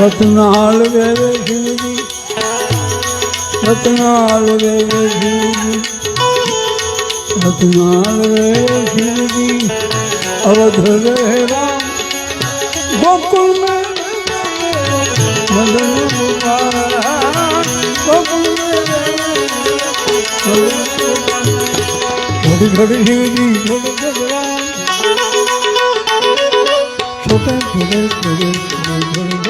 रतनाल वेरे शिव जी। रतनाल वेरे शिव जी। रतनाल वेरे शिव जी। अवध रहे राम गोकुल में मदन गोकुल घड़ी घड़ी जी छोटे छोटे छोटे